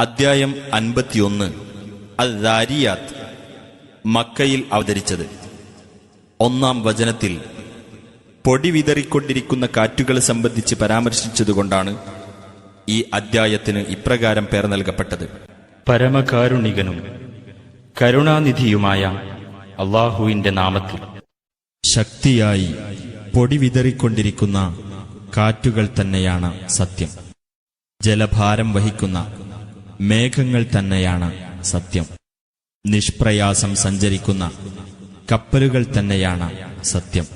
അദ്ധ്യായം അൻപത്തിയൊന്ന്. അൽ ദാരിയാത്ത് മക്കയിൽ അവതരിച്ചത്. ഒന്നാം വചനത്തിൽ പൊടി വിതറിക്കൊണ്ടിരിക്കുന്ന കാറ്റുകളെ സംബന്ധിച്ച് പരാമർശിച്ചതുകൊണ്ടാണ് ഈ അദ്ധ്യായത്തിന് ഇപ്രകാരം പേർ നൽകപ്പെട്ടത്. പരമകാരുണികനും കരുണാനിധിയുമായ അള്ളാഹുവിന്റെ നാമത്തിൽ. ശക്തിയായി പൊടി വിതറിക്കൊണ്ടിരിക്കുന്ന കാറ്റുകൾ തന്നെയാണ് സത്യം. ജലഭാരം വഹിക്കുന്ന മേഘങ്ങൾ തന്നെയാണ് സത്യം. നിഷ്പ്രയാസം സഞ്ചരിക്കുന്ന കപ്പലുകൾ തന്നെയാണ് സത്യം.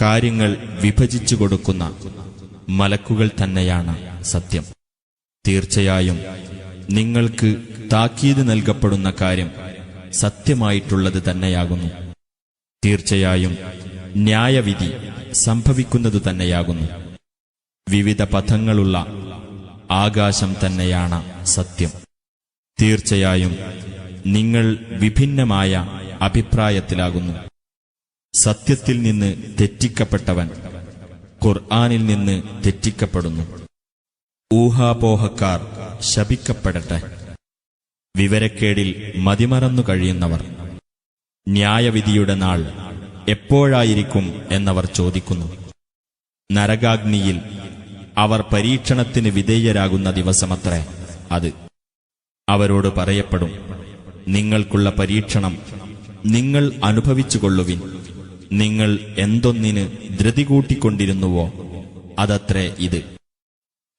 കാര്യങ്ങൾ വിഭജിച്ചു കൊടുക്കുന്ന മലക്കുകൾ തന്നെയാണ് സത്യം. തീർച്ചയായും നിങ്ങൾക്ക് താക്കീത് നൽകപ്പെടുന്ന കാര്യം സത്യമായിട്ടുള്ളത് തന്നെയാകുന്നു. തീർച്ചയായും ന്യായവിധി സംഭവിക്കുന്നത് തന്നെയാകുന്നു. വിവിധ പഥങ്ങളുള്ള ആകാശം തന്നെയാണ് സത്യം. തീർച്ചയായും നിങ്ങൾ വിഭിന്നമായ അഭിപ്രായത്തിലാകുന്നു. സത്യത്തിൽ നിന്ന് തെറ്റിക്കപ്പെട്ടവൻ ഖുർആാനിൽ നിന്ന് തെറ്റിക്കപ്പെടുന്നു. ഊഹാപോഹക്കാർ ശപിക്കപ്പെടട്ടെ. വിവരക്കേടിൽ മതിമറന്നു കഴിയുന്നവർ. ന്യായവിധിയുടെ നാൾ എപ്പോഴായിരിക്കും എന്നവർ ചോദിക്കുന്നു. നരകാഗ്നിയിൽ അവർ പരീക്ഷണത്തിന് വിധേയരാകുന്ന ദിവസമത്രേ അത്. അവരോട് പറയപ്പെടും നിങ്ങൾക്കുള്ള പരീക്ഷണം നിങ്ങൾ അനുഭവിച്ചുകൊള്ളുവിൻ. നിങ്ങൾ എന്തൊന്നിന് ധൃതി കൂട്ടിക്കൊണ്ടിരുന്നുവോ അതത്രേ ഇത്.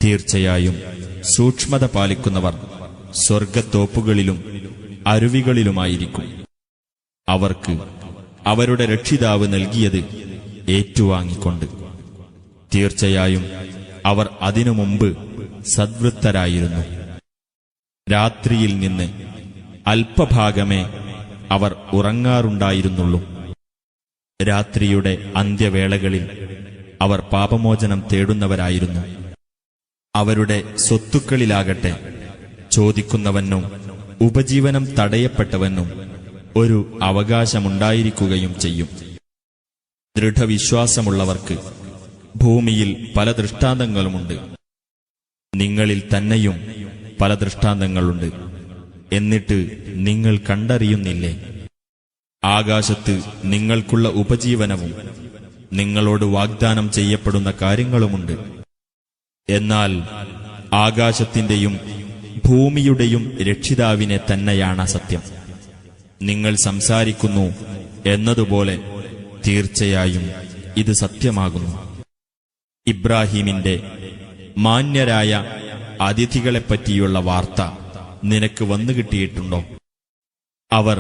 തീർച്ചയായും സൂക്ഷ്മത പാലിക്കുന്നവർ സ്വർഗത്തോപ്പുകളിലും അരുവികളിലുമായിരിക്കും. അവർക്ക് അവരുടെ രക്ഷിതാവ് നൽകിയത് ഏറ്റുവാങ്ങിക്കൊണ്ട്. തീർച്ചയായും അവർ അതിനു മുമ്പ് സദ്വൃത്തരായിരുന്നു. രാത്രിയിൽ നിന്ന് അല്പഭാഗമേ അവർ ഉറങ്ങാറുണ്ടായിരുന്നുള്ളൂ. രാത്രിയുടെ അന്ത്യവേളകളിൽ അവർ പാപമോചനം തേടുന്നവരായിരുന്നു. അവരുടെ സ്വത്തുക്കളിലാകട്ടെ ചോദിക്കുന്നവനും ഉപജീവനം തടയപ്പെട്ടവനും ഒരു അവകാശമുണ്ടായിരിക്കുകയും ചെയ്യും. ദൃഢവിശ്വാസമുള്ളവർക്ക് ഭൂമിയിൽ പല ദൃഷ്ടാന്തങ്ങളുമുണ്ട്. നിങ്ങളിൽ തന്നെയും പല ദൃഷ്ടാന്തങ്ങളുണ്ട്. എന്നിട്ട് നിങ്ങൾ കണ്ടറിയുന്നില്ലേ? ആകാശത്ത് നിങ്ങൾക്കുള്ള ഉപജീവനവും നിങ്ങളോട് വാഗ്ദാനം ചെയ്യപ്പെടുന്ന കാര്യങ്ങളുമുണ്ട്. എന്നാൽ ആകാശത്തിന്റെയും ഭൂമിയുടെയും രക്ഷിതാവിനെ തന്നെയാണ് സത്യം. നിങ്ങൾ സംസാരിക്കുന്നു എന്നതുപോലെ തീർച്ചയായും ഇത് സത്യമാകുന്നു. ഇബ്രാഹീമിന്റെ മാന്യരായ അതിഥികളെപ്പറ്റിയുള്ള വാർത്ത നിനക്ക് വന്നു കിട്ടിയിട്ടുണ്ടോ? അവർ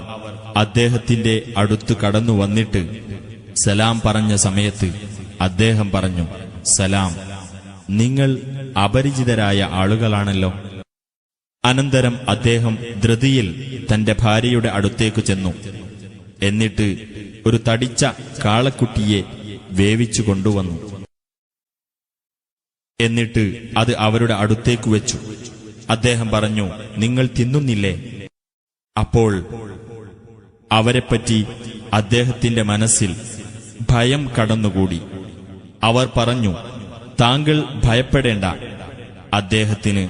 അദ്ദേഹത്തിന്റെ അടുത്ത് കടന്നു വന്നിട്ട് സലാം പറഞ്ഞ സമയത്ത് അദ്ദേഹം പറഞ്ഞു സലാം നിങ്ങൾ അപരിചിതരായ ആളുകളാണല്ലോ. അനന്തരം അദ്ദേഹം ധൃതിയിൽ തന്റെ ഭാര്യയുടെ അടുത്തേക്ക് ചെന്നു. എന്നിട്ട് ഒരു തടിച്ച കാളക്കുട്ടിയെ വേവിച്ചു കൊണ്ടുവന്നു. എന്നിട്ട് അത് അവരുടെ അടുത്തേക്ക് വെച്ചു. അദ്ദേഹം പറഞ്ഞു നിങ്ങൾ തിന്നുന്നില്ലേ? അപ്പോൾ അവരെപ്പറ്റി അദ്ദേഹത്തിന്റെ മനസ്സിൽ ഭയം കടന്നുകൂടി. അവർ പറഞ്ഞു താങ്കൾ ഭയപ്പെടേണ്ട. അദ്ദേഹത്തിന്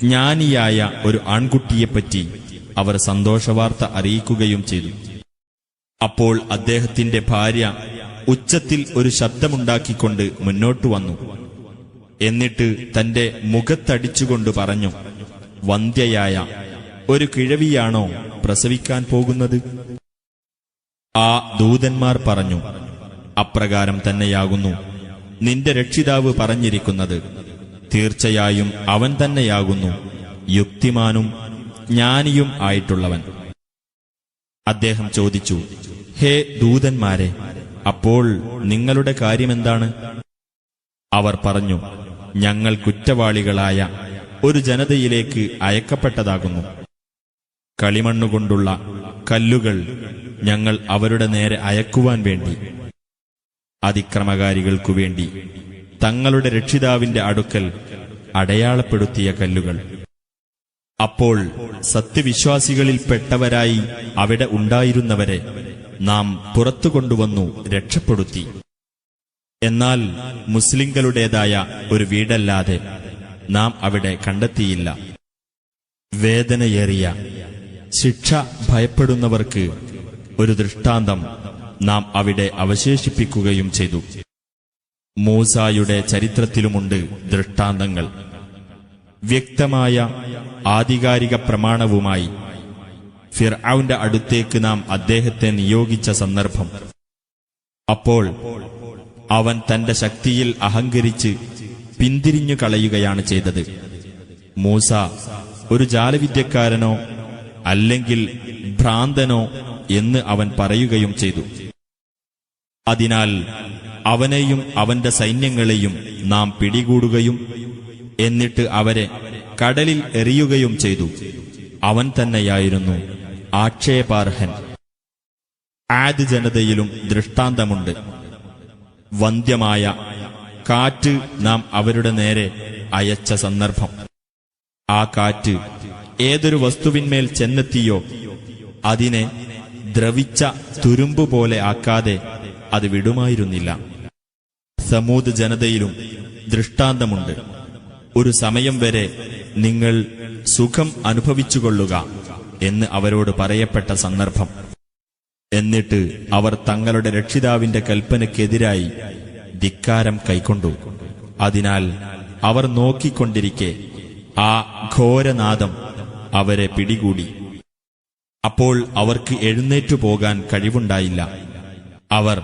ജ്ഞാനിയായ ഒരു ആൺകുട്ടിയെപ്പറ്റി അവർ സന്തോഷവാർത്ത അറിയിക്കുകയും ചെയ്തു. അപ്പോൾ അദ്ദേഹത്തിന്റെ ഭാര്യ ഉച്ചത്തിൽ ഒരു ശബ്ദമുണ്ടാക്കിക്കൊണ്ട് മുന്നോട്ടു വന്നു. എന്നിട്ട് തന്റെ മുഖത്തടിച്ചുകൊണ്ട് പറഞ്ഞു വന്ധ്യയായ ഒരു കിഴവിയാണോ പ്രസവിക്കാൻ പോകുന്നത്? ആ ദൂതന്മാർ പറഞ്ഞു അപ്രകാരം തന്നെയാകുന്നു. നിന്റെ രക്ഷിതാവ് പറഞ്ഞിരിക്കുന്നത് തീർച്ചയായും അവൻ തന്നെയാകുന്നു. യുക്തിമാനും ജ്ഞാനിയും ആയിട്ടുള്ളവൻ. അദ്ദേഹം ചോദിച്ചു ഹേ ദൂതന്മാരെ അപ്പോൾ നിങ്ങളുടെ കാര്യമെന്താണ്? അവർ പറഞ്ഞു ഞങ്ങൾ കുറ്റവാളികളായ ഒരു ജനതയിലേക്ക് അയക്കപ്പെട്ടതാകുന്നു. കളിമണ്ണുകൊണ്ടുള്ള കല്ലുകൾ ഞങ്ങൾ അവരുടെ നേരെ അയക്കുവാൻ വേണ്ടി അതിക്രമകാരികൾക്കു വേണ്ടി തങ്ങളുടെ രക്ഷിതാവിന്റെ അടുക്കൽ അടയാളപ്പെടുത്തിയ കല്ലുകൾ. അപ്പോൾ സത്യവിശ്വാസികളിൽപ്പെട്ടവരായി അവിടെ ഉണ്ടായിരുന്നവരെ നാം പുറത്തു കൊണ്ടുവന്നു രക്ഷപ്പെടുത്തി. എന്നാൽ മുസ്ലിങ്ങളുടേതായ ഒരു വീടല്ലാതെ നാം അവിടെ കണ്ടെത്തിയില്ല. വേദനയേറിയ ശിക്ഷ ഭയപ്പെടുന്നവർക്ക് ഒരു ദൃഷ്ടാന്തം നാം അവിടെ അവശേഷിപ്പിക്കുകയും ചെയ്തു. മൂസായുടെ ചരിത്രത്തിലുമുണ്ട് ദൃഷ്ടാന്തങ്ങൾ. വ്യക്തമായ ആധികാരിക പ്രമാണവുമായി ഫിർആന്റെ അടുത്തേക്ക് നാം അദ്ദേഹത്തെ നിയോഗിച്ച സന്ദർഭം. അപ്പോൾ അവൻ തന്റെ ശക്തിയിൽ അഹങ്കരിച്ച് പിന്തിരിഞ്ഞു കളയുകയാണ് ചെയ്തത്. മൂസ ഒരു ജാലവിദ്യക്കാരനോ അല്ലെങ്കിൽ ഭ്രാന്തനോ എന്ന് അവൻ പറയുകയും ചെയ്തു. അതിനാൽ അവനെയും അവന്റെ സൈന്യങ്ങളെയും നാം പിടികൂടുകയും എന്നിട്ട് അവരെ കടലിൽ എറിയുകയും ചെയ്തു. അവൻ തന്നെയായിരുന്നു ആക്ഷേപാർഹൻ. ആദ് ജനതയിലും ദൃഷ്ടാന്തമുണ്ട്. വന്ധ്യമായ കാറ്റ് നാം അവരുടെ നേരെ അയച്ച സന്ദർഭം. ആ കാറ്റ് ഏതൊരു വസ്തുവിന്മേൽ ചെന്നെത്തിയോ അതിനെ ദ്രവിച്ച തുരുമ്പ് പോലെ ആക്കാതെ അത് വിടുമായിരുന്നില്ല. സമൂത് ജനതയിലും ദൃഷ്ടാന്തമുണ്ട്. ഒരു സമയം വരെ നിങ്ങൾ സുഖം അനുഭവിച്ചുകൊള്ളുക എന്ന് അവരോട് പറയപ്പെട്ട സന്ദർഭം. എന്നിട്ട് അവർ തങ്ങളുടെ രക്ഷിതാവിന്റെ കൽപ്പനയ്ക്കെതിരായി ധിക്കാരം കൈക്കൊണ്ടു. അതിനാൽ അവർ നോക്കിക്കൊണ്ടിരിക്കെ ആ ഘോരനാദം അവരെ പിടികൂടി. അപ്പോൾ അവർക്ക് എഴുന്നേറ്റു പോകാൻ കഴിവുണ്ടായില്ല. അവർ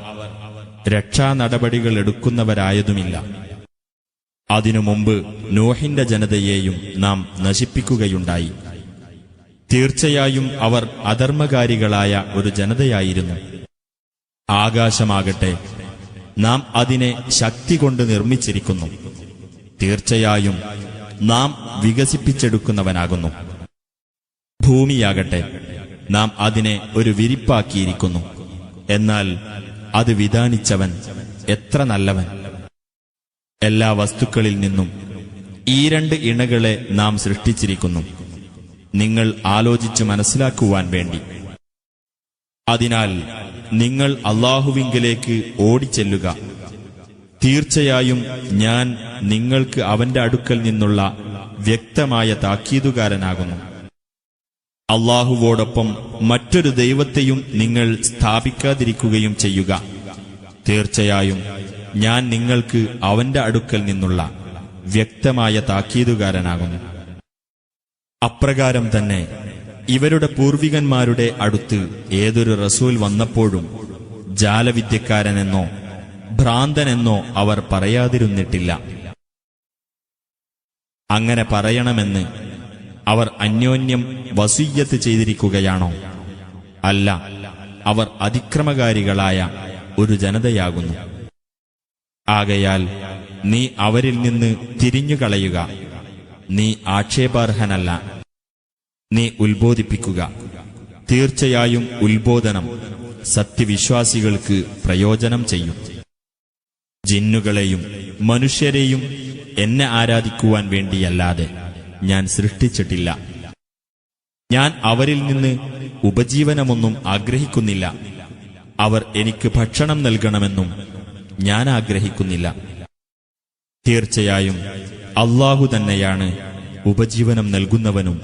രക്ഷാനടപടികൾ എടുക്കുന്നവരായതുമില്ല അതിനു മുമ്പ് നോഹിന്റെ ജനതയെയും നാം നശിപ്പിക്കുകയുണ്ടായി. തീർച്ചയായും അവർ അധർമ്മകാരികളായ ഒരു ജനതയായിരുന്നു. ആകാശമാകട്ടെ നാം അതിനെ ശക്തി കൊണ്ട് നിർമ്മിച്ചിരിക്കുന്നു. തീർച്ചയായും നാം വികസിപ്പിച്ചെടുക്കുന്നവനാകുന്നു. ഭൂമിയാകട്ടെ നാം അതിനെ ഒരു വിരിപ്പാക്കിയിരിക്കുന്നു. എന്നാൽ അത് വിധാനിച്ചവൻ എത്ര നല്ലവൻ. എല്ലാ വസ്തുക്കളിൽ നിന്നും ഈ രണ്ട് ഇണകളെ നാം സൃഷ്ടിച്ചിരിക്കുന്നു. നിങ്ങൾ ആലോചിച്ച് മനസ്സിലാക്കുവാൻ വേണ്ടി. അതിനാൽ നിങ്ങൾ അള്ളാഹുവിങ്കലേക്ക് ഓടിച്ചെല്ലുക. തീർച്ചയായും ഞാൻ നിങ്ങൾക്ക് അവന്റെ അടുക്കൽ നിന്നുള്ള വ്യക്തമായ താക്കീതുകാരനാകുന്നു. അള്ളാഹുവോടൊപ്പം മറ്റൊരു ദൈവത്തെയും നിങ്ങൾ സ്ഥാപിക്കാതിരിക്കുകയും ചെയ്യുക. തീർച്ചയായും ഞാൻ നിങ്ങൾക്ക് അവന്റെ അടുക്കൽ നിന്നുള്ള വ്യക്തമായ താക്കീതുകാരനാകുന്നു. അപ്രകാരം തന്നെ ഇവരുടെ പൂർവികന്മാരുടെ അടുത്ത് ഏതൊരു റസൂൽ വന്നപ്പോഴും ജാലവിദ്യക്കാരനെന്നോ ഭ്രാന്തനെന്നോ അവർ പറയാതിരുന്നിട്ടില്ല. അങ്ങനെ പറയണമെന്ന് അവർ അന്യോന്യം വസീയത്ത് ചെയ്തിരിക്കുകയാണോ? അല്ല അവർ അതിക്രമകാരികളായ ഒരു ജനതയാകുന്നു. ആകയാൽ നീ അവരിൽ നിന്ന് തിരിഞ്ഞുകളയുക. നീ ആക്ഷേപാർഹനല്ല. നീ ഉത്ബോധിപ്പിക്കുക. തീർച്ചയായും ഉത്ബോധനം സത്യവിശ്വാസികൾക്ക് പ്രയോജനം ചെയ്യും. ജിന്നുകളെയും മനുഷ്യരെയും എന്നെ ആരാധിക്കുവാൻ വേണ്ടിയല്ലാതെ ഞാൻ സൃഷ്ടിച്ചിട്ടില്ല. ഞാൻ അവരിൽ നിന്ന് ഉപജീവനമൊന്നും ആഗ്രഹിക്കുന്നില്ല. അവർ എനിക്ക് ഭക്ഷണം നൽകണമെന്നും ഞാൻ ആഗ്രഹിക്കുന്നില്ല. തീർച്ചയായും അള്ളാഹു തന്നെയാണ് ഉപജീവനം നൽകുന്നവനും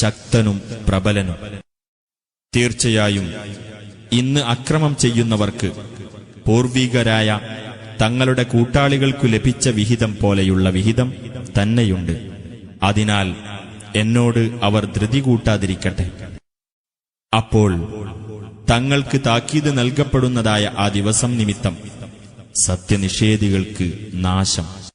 ശക്തനും പ്രബലനും. തീർച്ചയായും ഇന്ന് അക്രമം ചെയ്യുന്നവർക്ക് പൂർവീകരായ തങ്ങളുടെ കൂട്ടാളികൾക്കു ലഭിച്ച വിഹിതം പോലെയുള്ള വിഹിതം തന്നെയുണ്ട്. അതിനാൽ എന്നോട് അവർ ധൃതി കൂട്ടാതിരിക്കട്ടെ. അപ്പോൾ തങ്ങൾക്ക് താക്കീത് നൽകപ്പെടുന്നതായ ആ ദിവസം നിമിത്തം സത്യനിഷേധികൾക്ക് നാശം.